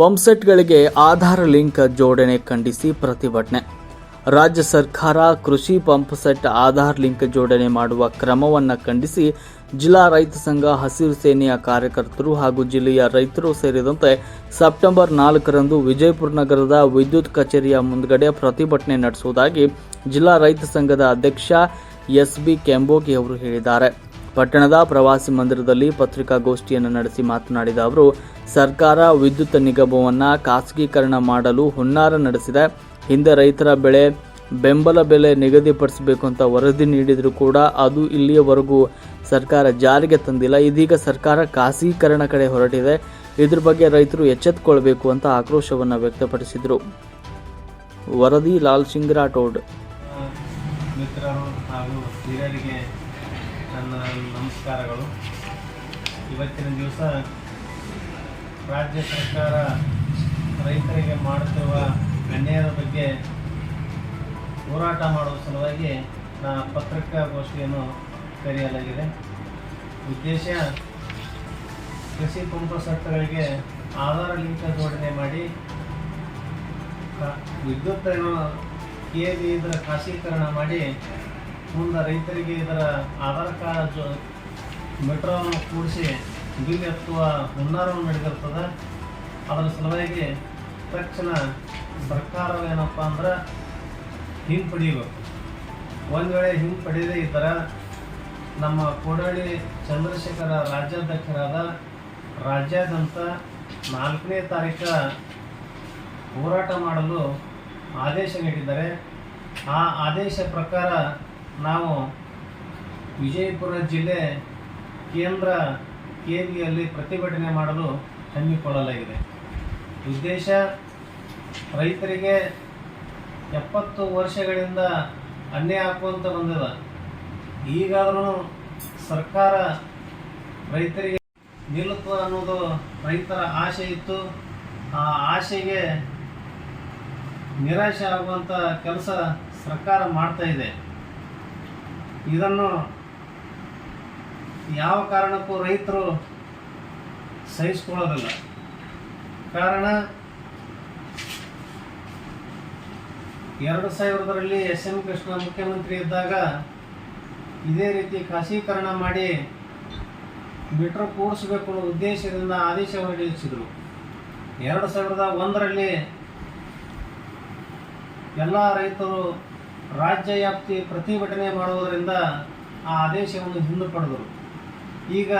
ಪಂಪ್ಸೆಟ್ಗಳಿಗೆ Aadhaar link ಜೋಡಣೆ ಖಂಡಿಸಿ ಪ್ರತಿಭಟನೆ. ರಾಜ್ಯ ಸರ್ಕಾರ ಕೃಷಿ ಪಂಪ್ ಸೆಟ್ ಆಧಾರ್ ಲಿಂಕ್ ಜೋಡಣೆ ಮಾಡುವ ಕ್ರಮವನ್ನು ಖಂಡಿಸಿ ಜಿಲ್ಲಾ ರೈತ ಸಂಘ ಹಸಿರು ಸೇನೆಯ ಕಾರ್ಯಕರ್ತರು ಹಾಗೂ ಜಿಲ್ಲೆಯ ರೈತರು ಸೇರಿದಂತೆ ಸೆಪ್ಟೆಂಬರ್ ನಾಲ್ಕರಂದು ವಿಜಯಪುರ ನಗರದ ವಿದ್ಯುತ್ ಕಚೇರಿಯ ಮುಂದ್ಗಡೆ ಪ್ರತಿಭಟನೆ ನಡೆಸುವುದಾಗಿ ಜಿಲ್ಲಾ ರೈತ ಸಂಘದ ಅಧ್ಯಕ್ಷ ಎಸ್ ಬಿ ಕೆಂಬೋಗಿ ಅವರು ಹೇಳಿದ್ದಾರೆ. ಪಟ್ಟಣದ ಪ್ರವಾಸಿ ಮಂದಿರದಲ್ಲಿ ಪತ್ರಿಕಾಗೋಷ್ಠಿಯನ್ನು ನಡೆಸಿ ಮಾತನಾಡಿದ ಅವರು, ಸರ್ಕಾರ ವಿದ್ಯುತ್ ನಿಗಮವನ್ನು ಖಾಸಗೀಕರಣ ಮಾಡಲು ಹುನ್ನಾರ ನಡೆಸಿದೆ. ಹಿಂದೆ ರೈತರ ಬೆಳೆ, ಬೆಂಬಲ ಬೆಲೆ ನಿಗದಿಪಡಿಸಬೇಕು ಅಂತ ವರದಿ ನೀಡಿದರೂ ಕೂಡ ಅದು ಇಲ್ಲಿಯವರೆಗೂ ಸರ್ಕಾರ ಜಾರಿಗೆ ತಂದಿಲ್ಲ. ಇದೀಗ ಸರ್ಕಾರ ಖಾಸಗೀಕರಣ ಕಡೆ ಹೊರಟಿದೆ. ಇದ್ರ ಬಗ್ಗೆ ರೈತರು ಎಚ್ಚೆತ್ತುಕೊಳ್ಬೇಕು ಅಂತ ಆಕ್ರೋಶವನ್ನು ವ್ಯಕ್ತಪಡಿಸಿದರು. ವರದಿ ಲಾಲ್ ಸಿಂಗ್ ರಾಠೋಡ್ ಮಿತ್ರರು ಹಾಗೂ ಹಿರಿಯರಿಗೆ ನನ್ನ ನಮಸ್ಕಾರಗಳು. ಇವತ್ತಿನ ದಿವಸ ರಾಜ್ಯ ಸರ್ಕಾರ ರೈತರಿಗೆ ಮಾಡುತ್ತಿರುವ ಅನ್ಯಾಯದ ಬಗ್ಗೆ ಹೋರಾಟ ಮಾಡುವ ಸಲುವಾಗಿ ನಾ ಪತ್ರಿಕಾಗೋಷ್ಠಿಯನ್ನು ಕರೆಯಲಾಗಿದೆ. ಉದ್ದೇಶ, ಕೃಷಿ ಪಂಪ ಸತ್ತಗಳಿಗೆ ಆಧಾರ ಲಿಂಕ ಜೋಡಣೆ ಮಾಡಿ ವಿದ್ಯುತ್ ಏನು ಕೆ ಬಿ ಇದರ ಖಾಸೀಕರಣ ಮಾಡಿ ಮುಂದೆ ರೈತರಿಗೆ ಇದರ ಆಧಾರ್ ಕಾರ್ಡ್ ಮೆಟ್ರೋವನ್ನು ಕೂಡಿಸಿ ಬಿಲ್ ಎತ್ತುವ ಹುನ್ನಾರವನ್ನು ನಡೆದಿರ್ತದೆ. ಅದರ ಸಲುವಾಗಿ ತಕ್ಷಣ ಸರ್ಕಾರವೇನಪ್ಪ ಅಂದ್ರೆ ಹಿಂಗೆ ಪಡೀಬೇಕು ಒಂದು ವೇಳೆ ಹಿಂಗೆ ಪಡೆಯದೇ ಇದ್ದರೆ ನಮ್ಮ ಕೋಡಳ್ಳಿ ಚಂದ್ರಶೇಖರ ರಾಜ್ಯಾಧ್ಯಕ್ಷರಾದ ರಾಜ್ಯಾದ್ಯಂತ ನಾಲ್ಕನೇ ತಾರೀಕ ಹೋರಾಟ ಮಾಡಲು ಆದೇಶ ನೀಡಿದ್ದಾರೆ. ಆ ಆದೇಶ ಪ್ರಕಾರ ನಾವು ವಿಜಯಪುರ ಜಿಲ್ಲೆ ಕೇಂದ್ರ ಕೇಂದ್ರಿಯಲ್ಲಿ ಪ್ರತಿಭಟನೆ ಮಾಡಲು ಹಮ್ಮಿಕೊಳ್ಳಲಾಗಿದೆ. ಉದ್ದೇಶ, ರೈತರಿಗೆ ಎಪ್ಪತ್ತು ವರ್ಷಗಳಿಂದ ಅನ್ಯಾಯ ಹಾಕುವಂತ ಬಂದಿದೆ ಈಗಾದರೂ ಸರ್ಕಾರ ರೈತರಿಗೆ ನಿಲ್ಲುತ್ತ ಅನ್ನೋದು ರೈತರ ಆಸೆ ಇತ್ತು. ಆ ಆಸೆಗೆ ನಿರಾಶೆ ಆಗುವಂಥ ಕೆಲಸ ಸರ್ಕಾರ ಮಾಡ್ತಾ ಇದೆ. ಇದನ್ನು ಯಾವ ಕಾರಣಕ್ಕೂ ರೈತರು ಸಹಿಸ್ಕೊಳ್ಳೋದಿಲ್ಲ. ಕಾರಣ, ಎರಡು ಸಾವಿರದರಲ್ಲಿ ಎಸ್ ಎಂ ಕೃಷ್ಣ ಮುಖ್ಯಮಂತ್ರಿ ಇದ್ದಾಗ ಇದೇ ರೀತಿ ಖಾಸೀಕರಣ ಮಾಡಿ ಮೀಟರ್ ಕೂಡಿಸಬೇಕು ಅನ್ನೋ ಉದ್ದೇಶದಿಂದ ಆದೇಶ ಹೊರಡಿಸಿದರು. ಎರಡು ಸಾವಿರದ ಒಂದರಲ್ಲಿ ಎಲ್ಲ ರೈತರು ರಾಜ್ಯ ವ್ಯಾಪ್ತಿ ಪ್ರತಿಭಟನೆ ಮಾಡುವುದರಿಂದ ಆ ಆದೇಶವನ್ನು ಹಿಂದೆ ಪಡೆದರು. ಈಗ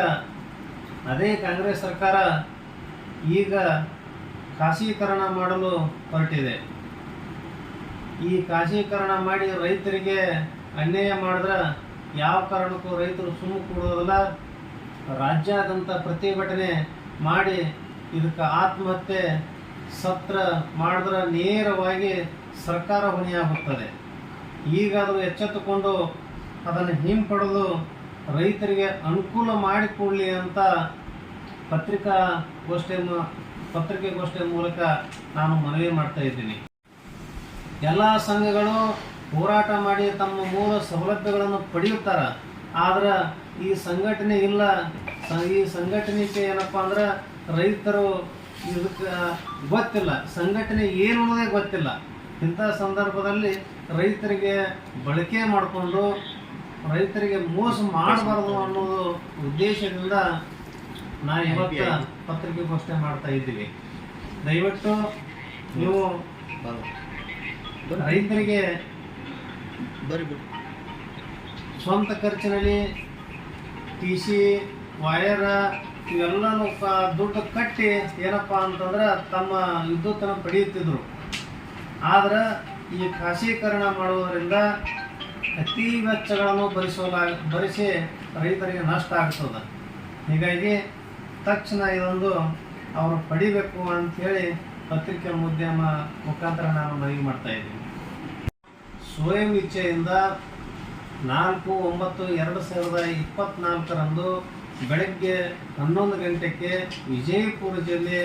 ಅದೇ ಕಾಂಗ್ರೆಸ್ ಸರ್ಕಾರ ಈಗ ಖಾಸಗೀಕರಣ ಮಾಡಲು ಹೊರಟಿದೆ. ಈ ಖಾಸಗೀಕರಣ ಮಾಡಿ ರೈತರಿಗೆ ಅನ್ಯಾಯ ಮಾಡಿದ್ರೆ ಯಾವ ಕಾರಣಕ್ಕೂ ರೈತರು ಸುಮ್ಮನೆ ಕೊಡೋದಿಲ್ಲ ರಾಜ್ಯಾದ್ಯಂತ ಪ್ರತಿಭಟನೆ ಮಾಡಿ ಇದಕ್ಕೆ ಆತ್ಮಹತ್ಯೆ, ಸತ್ರ ಮಾಡಿದ್ರೆ ನೇರವಾಗಿ ಸರ್ಕಾರ ಹೊಣೆಯಾಗುತ್ತದೆ. ಈಗಾದರೂ ಎಚ್ಚೆತ್ತುಕೊಂಡು ಅದನ್ನು ಹಿಂಪಡೆದು ರೈತರಿಗೆ ಅನುಕೂಲ ಮಾಡಿಕೊಡಲಿ ಅಂತ ಪತ್ರಿಕಾ ಗೋಷ್ಠಿ ಮು- ಪತ್ರಿಕೆಗೋಷ್ಠಿಯ ಮೂಲಕ ನಾನು ಮನವಿ ಮಾಡ್ತಾ ಇದ್ದೀನಿ. ಎಲ್ಲ ಸಂಘಗಳು ಹೋರಾಟ ಮಾಡಿ ತಮ್ಮ ಮೂಲ ಸೌಲಭ್ಯಗಳನ್ನು ಪಡೆಯುತ್ತಾರೆ. ಆದ್ರೆ ಈ ಸಂಘಟನೆ ಇಲ್ಲ. ಈ ಸಂಘಟನೆಗೆ ಏನಪ್ಪ ಅಂದ್ರೆ ರೈತರು ಇದಕ್ಕೆ ಗೊತ್ತಿಲ್ಲ. ಸಂಘಟನೆ ಏನು ಅನ್ನೋದೇ ಗೊತ್ತಿಲ್ಲ. ಇಂಥ ಸಂದರ್ಭದಲ್ಲಿ ರೈತರಿಗೆ ಬಳಕೆ ಮಾಡಿಕೊಂಡು ರೈತರಿಗೆ ಮೋಸ ಮಾಡಬಾರದು ಅನ್ನೋದು ಉದ್ದೇಶದಿಂದ ನಾ ಇವತ್ತು ಪತ್ರಿಕೆಗೋಷ್ಠಿ ಮಾಡ್ತಾ ಇದ್ದೀವಿ. ದಯವಿಟ್ಟು ನೀವು ರೈತರಿಗೆ ಸ್ವಂತ ಖರ್ಚಿನಲ್ಲಿ ಟಿ ಸಿ ವಯರ ಇವೆಲ್ಲನೂ ದುಡ್ಡು ಕಟ್ಟಿ ಏನಪ್ಪ ಅಂತಂದ್ರೆ ತಮ್ಮ ವಿದ್ಯುತ್ತನ್ನು ಪಡೆಯುತ್ತಿದ್ರು. ಆದ್ರೆ ಈ ಖಾಸಗೀಕರಣ ಮಾಡುವುದರಿಂದ ಅತಿ ವೆಚ್ಚಗಳನ್ನು ಭರಿಸೋಲ ಭರಿಸಿ ರೈತರಿಗೆ ನಷ್ಟ ಆಗ್ತದೆ. ಹೀಗಾಗಿ ತಕ್ಷಣ ಇದೊಂದು ಅವರು ಪಡಿಬೇಕು ಅಂಥೇಳಿ ಪತ್ರಿಕೆ ಉದ್ಯಮ ಮುಖಾಂತರ ನಾನು ಮನವಿ ಮಾಡ್ತಾ ಇದ್ದೀನಿ. ಸ್ವಯಂ ಇಚ್ಛೆಯಿಂದ ನಾಲ್ಕು, ಒಂಬತ್ತು, ಎರಡು ಸಾವಿರದ ಇಪ್ಪತ್ತ್ನಾಲ್ಕರಂದು ಬೆಳಗ್ಗೆ ಹನ್ನೊಂದು ಗಂಟೆಗೆ ವಿಜಯಪುರ ಜಿಲ್ಲೆ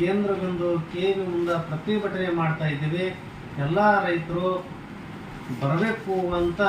ಕೇಂದ್ರ ಬಿಂದು ಕೆ ವಿ ಮುಂದೆ ಪ್ರತಿಭಟನೆ ಮಾಡ್ತಾ ಇದ್ದೀವಿ. ಎಲ್ಲ ರೈತರು ಬರಬೇಕು ಅಂತ